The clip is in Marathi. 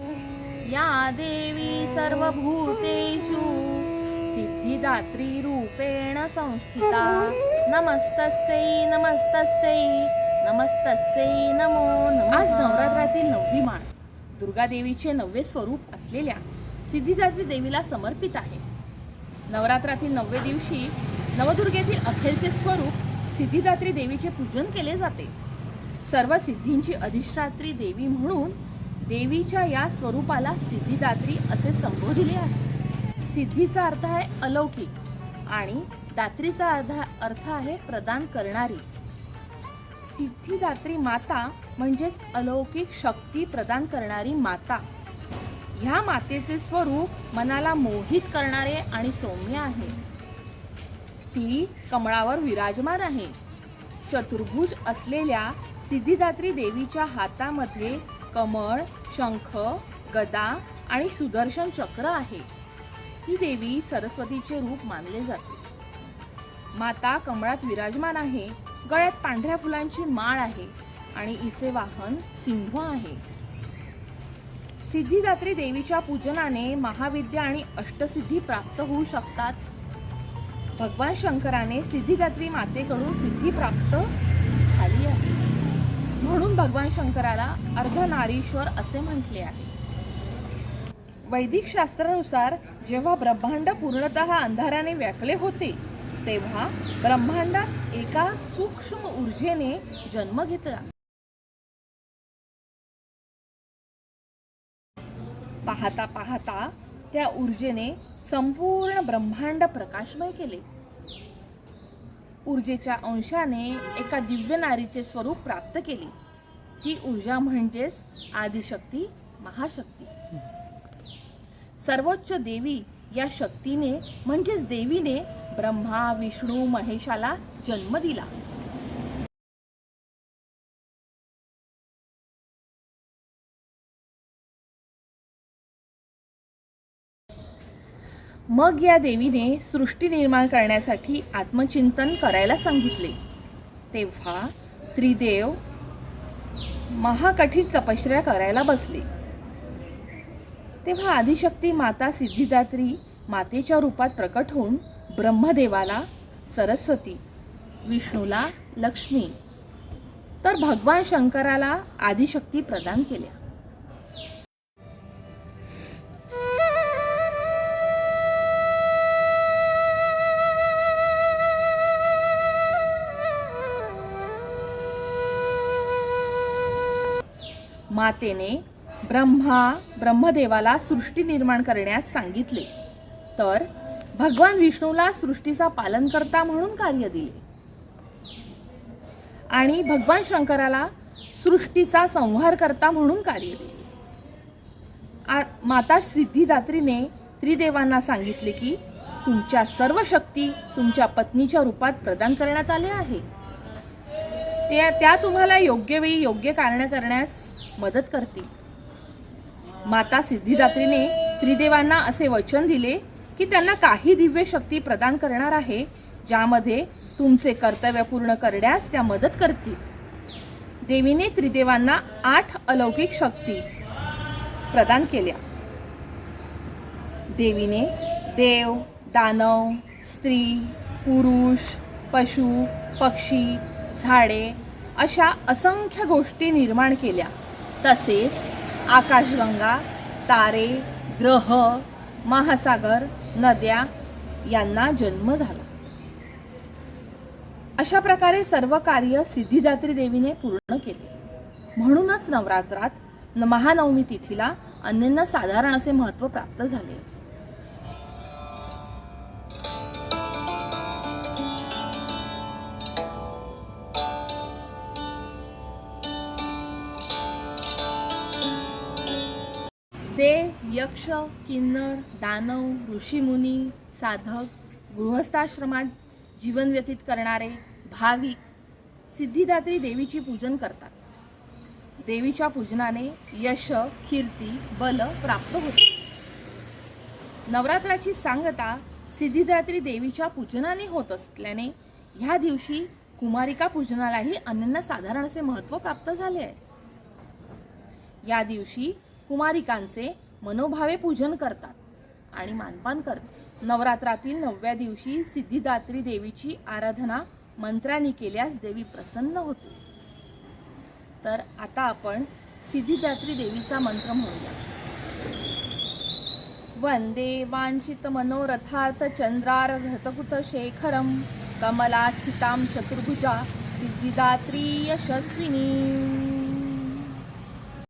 या देवी सर्वभूतेषु सिद्धिदात्री रूपेण संस्थिता। नमस्तस्यै नमस्तस्यै नमस्तस्यै नमो नमः। आज नवरात्रातील नववी माळ दुर्गा देवीचे नववे स्वरूप असलेल्या सिद्धिदात्री देवीला समर्पित आहे. नवरात्रातील नववे दिवशी नवदुर्गेतील अखेरचे स्वरूप सिद्धिदात्री देवीचे पूजन केले जाते. सर्व सिद्धींची अधिष्ठात्री देवी म्हणून देवीच्या या स्वरूपाला सिद्धिदात्री असे संबोधले आहे. सिद्धीचा अर्थ आहे अलौकिक आणि दात्रीचा अर्थ अर्थ आहे प्रदान करणारी. सिद्धिदात्री माता म्हणजेच अलौकिक शक्ती प्रदान करणारी माता. ह्या मातेचे स्वरूप मनाला मोहित करणारे आणि सौम्य आहे. ती कमळावर विराजमान आहे. चतुर्भुज असलेल्या सिद्धिदात्री देवीच्या हातामध्ये कमळ शंख गदा आणि सुदर्शन चक्र आहे. ही देवी सरस्वतीचे रूप मानले जाते. माता कमळात विराजमान आहे गळ्यात पांढऱ्या फुलांची माळ आहे आणि हिचे वाहन सिंह आहे. सिद्धिदात्री देवीच्या पूजनाने महाविद्या आणि अष्टसिद्धी प्राप्त होऊ शकतात. भगवान शंकराने सिद्धिदात्री मातेकडून सिद्धी प्राप्त झाली आहे. म्हणून भगवान शंकराला अर्धनारीश्वर असे म्हटले आहे. वैदिक शास्त्रानुसार जेव्हा ब्रह्मांड पूर्णतः अंधाराने व्यापले होते तेव्हा ब्रह्मांडात एका सूक्ष्म ऊर्जेने जन्म घेतला. पाहता पाहता त्या ऊर्जेने संपूर्ण ब्रह्मांड प्रकाशमय केले. ऊर्जेच्या अंशाने एका दिव्य नारीचे स्वरूप प्राप्त केले. ती ऊर्जा म्हणजेच आदिशक्ती महाशक्ती. सर्वोच्च देवी या शक्तीने म्हणजेच देवीने ब्रह्मा विष्णू महेशाला जन्म दिला. मग या देवीने सृष्टी निर्माण करण्यासाठी आत्मचिंतन करायला सांगितले. तेव्हा त्रिदेव महाकठीण तपश्चर्या करायला बसले. तेव्हा आदिशक्ती माता सिद्धिदात्री मातेच्या रूपात प्रकट होऊन ब्रह्मदेवाला सरस्वती विष्णूला लक्ष्मी तर भगवान शंकराला आदिशक्ती प्रदान केल्या. मातेने ब्रह्मा ब्रह्मदेवाला सृष्टी निर्माण करण्यास सांगितले. तर भगवान विष्णूला सृष्टीचा पालनकर्ता म्हणून कार्य दिले. आणि भगवान शंकराला सृष्टीचा संहार करता म्हणून कार्य दिले. माता सिद्धिदात्रीने त्रिदेवांना सांगितले की तुमच्या सर्व शक्ती तुमच्या पत्नीच्या रूपात प्रदान करण्यात आल्या आहे. त्या त्या तुम्हाला योग्य वेळी योग्य कारण करण्यास मदत करतील. माता सिद्धिदात्रीने त्रिदेवांना असे वचन दिले की त्यांना काही दिव्य शक्ती प्रदान करणार आहे ज्यामध्ये तुमचे कर्तव्य पूर्ण करण्यास त्या मदत करतील. देवीने त्रिदेवांना आठ अलौकिक शक्ती प्रदान केल्या. देवीने देव दानव स्त्री पुरुष पशु पक्षी झाडे अशा असंख्य गोष्टी निर्माण केल्या. तसेच आकाशगंगा तारे ग्रह महासागर नद्या यांना जन्म झाला. अशा प्रकारे सर्व कार्य सिद्धिदात्री देवीने पूर्ण केले. म्हणूनच नवरात्रात महानवमी तिथीला अन्यांना साधारण असे महत्त्व प्राप्त झाले. देव यक्ष किन्नर दानव ऋषीमुनी साधक गृहस्थाश्रमात जीवन व्यतीत करणारे भाविक सिद्धिदात्री देवीची पूजन करतात. देवीच्या पूजनाने यश कीर्ती बल प्राप्त होते. नवरात्राची सांगता सिद्धिदात्री देवीच्या पूजनाने होत असल्याने ह्या दिवशी कुमारिका पूजनालाही अनन्य साधारण असे महत्त्व प्राप्त झाले आहे. या दिवशी कुमारिकांचे मनोभावे पूजन करतात आणि मानपान करतात. नवरात्रातील नवव्या दिवशी सिद्धिदात्री देवीची आराधना मंत्रांनी केल्यास देवी प्रसन्न होते. तर आता आपण सिद्धिदात्री देवीचा मंत्र म्हणूया. वंदे वांछित मनोरथार्थ चंद्रार घृतकुत शेखरम कमला चतुर्भुजा सिद्धिदात्री यशस्विनी।